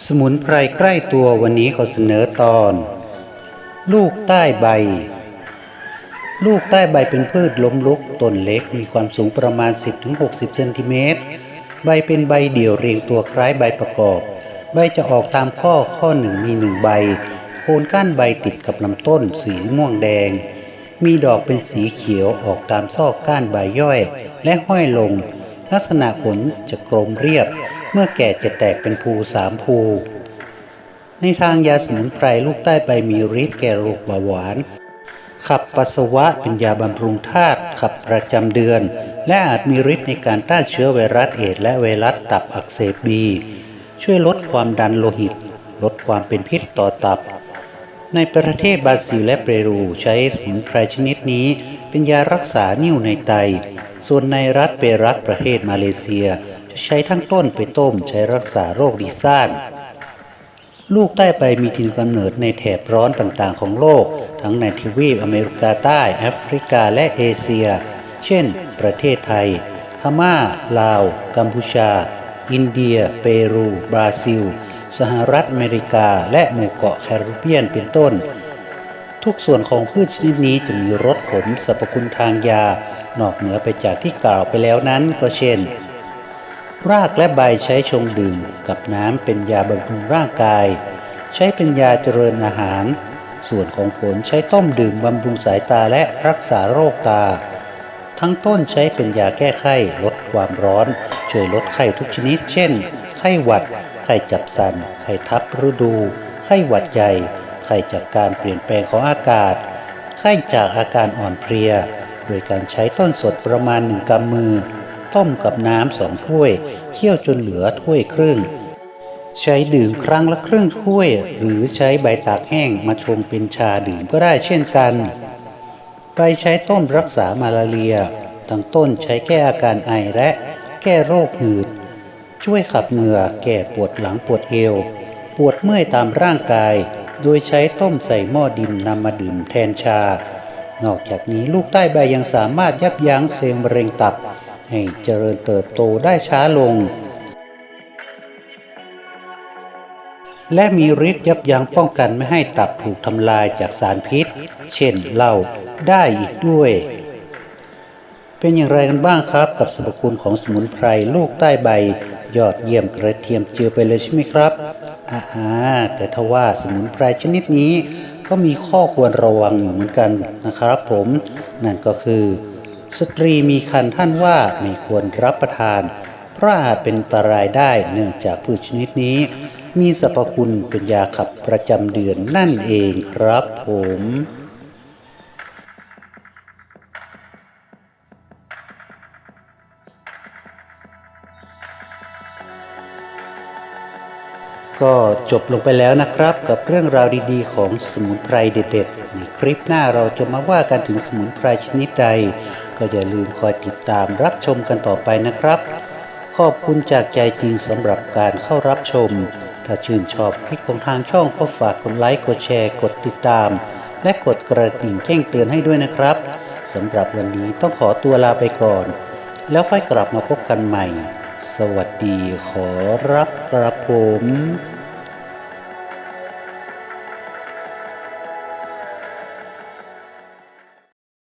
สมุนไพรใกล้ตัววันนี้ขอเสนอตอน ลูกใต้ใบ ลูกใต้ใบเป็นพืชล้มลุกต้นเล็กมีความสูงประมาณ 10-60เซนติเมตรใบเป็นใบเดี่ยวเรียงตัวคล้ายใบประกอบ ใบจะออกตามข้อข้อหนึ่งมีหนึ่งใบ โคนก้านใบติดกับลำต้นสีม่วงแดง มีดอกเป็นสีเขียวออกตามซอกก้านใบย่อย และห้อยลง ลักษณะผลจะกลมเรียบ เมื่อแก่จะแตกเป็นภูสามภู ในทางยาสมุนไพรลูกใต้ใบมีฤทธิ์แก่โรคเบาหวาน ขับปัสสาวะเป็นยาบำรุงธาตุขับประจำเดือน และอาจมีฤทธิ์ในการต้านเชื้อไวรัสเอดและไวรัสตับอักเสบบี ช่วยลดความดันโลหิต ลดความเป็นพิษต่อตับ ในประเทศบราซิลและเปรูใช้สมุนไพรชนิดนี้เป็นยารักษานิ่วในไต ส่วนในรัฐเปรักประเทศมาเลเซีย ใช้ทั้งต้นไปต้มใช้รักษาโรคดิซ่านลูกใต้ใบมีถิ่นกำเนิดในแถบร้อนต่างๆของโลก ทั้งในทวีปอเมริกาใต้แอฟริกาและเอเชีย เช่น ประเทศไทย พม่า ลาว กัมพูชา อินเดีย เปรู บราซิล สหรัฐอเมริกา และหมู่เกาะแคริบเบียนเป็นต้น ทุกส่วนของพืชชนิดนี้จะมีรสขมสรรพคุณทางยา นอกเหนือไปจากที่กล่าวไปแล้วนั้นก็เช่น รากและใบใช้ชงดื่มกับน้ำเป็นยาบำรุงร่างกาย ใช้เป็นยาเจริญอาหาร ส่วนของผลใช้ต้มดื่มบำรุงสายตาและรักษาโรคตา ทั้งต้นใช้เป็นยาแก้ไข้ลดความร้อน ช่วยลดไข้ทุกชนิด เช่น ไข้หวัด ไข้จับสัน ไข้ทับฤดู ไข้หวัดใหญ่ ไข้จากการเปลี่ยนแปลงของอากาศ ไข้จากอาการอ่อนเพลีย โดยการใช้ต้นสดประมาณหนึ่งกำมือ ต้มกับน้ำสองถ้วย เคี่ยวจนเหลือถ้วยครึ่ง ใช้ดื่มครั้งละครึ่งถ้วย หรือใช้ใบตากแห้งมาชงเป็นชาดื่มก็ได้เช่นกัน ใบใช้ต้มรักษามาลาเรียทั้งต้นใช้แก้อาการไอและแก้โรคหืด ช่วยขับเหงื่อแก้ปวดหลังปวดเอว ปวดเมื่อยตามร่างกาย โดยใช้ต้มใส่หม้อดินนำมาดื่มแทนชา นอกจากนี้ลูกใต้ใบยังสามารถยับยั้งเซลล์มะเร็งตับ ให้เจริญเติบโตได้ช้าลง และมีฤทธิ์ยับยั้งป้องกันไม่ให้ตับถูกทำลายจากสารพิษ เช่นเหล้าได้อีกด้วย เป็นอย่างไรกันบ้างครับกับสรรพคุณของสมุนไพรลูกใต้ใบ ยอดเยี่ยมกระเทียมเจียวไปเลยใช่ไหมครับอ่าแต่ทว่าสมุนไพรชนิดนี้ก็มีข้อควรระวังอยู่เหมือนกันนะครับผม นั่นก็คือ สตรีมีคันท่านว่าไม่ควรรับประทาน เพราะอาจเป็นอันตรายได้เนื่องจากพืชชนิดนี้ มีสรรพคุณเป็นยาขับประจำเดือนนั่นเองครับผม ก็จบลงไปแล้วนะครับกับเรื่องราวดีๆ ของสมุนไพรเด็ดๆ ในคลิปหน้าเราจะมาว่ากันถึงสมุนไพรชนิดใด ก็อย่าลืมคอยติดตามรับชมกันต่อไปนะครับ ขอบคุณจากใจจริงสำหรับการเข้ารับชม ถ้าชื่นชอบคลิปของทางช่องก็ฝากกดไลค์กดแชร์กดติดตาม และกดกระดิ่งแจ้งเตือนให้ด้วยนะครับสำหรับวันนี้ต้องขอตัวลาไปก่อน แล้วค่อยกลับมาพบกันใหม่ สวัสดีขอรับกระผม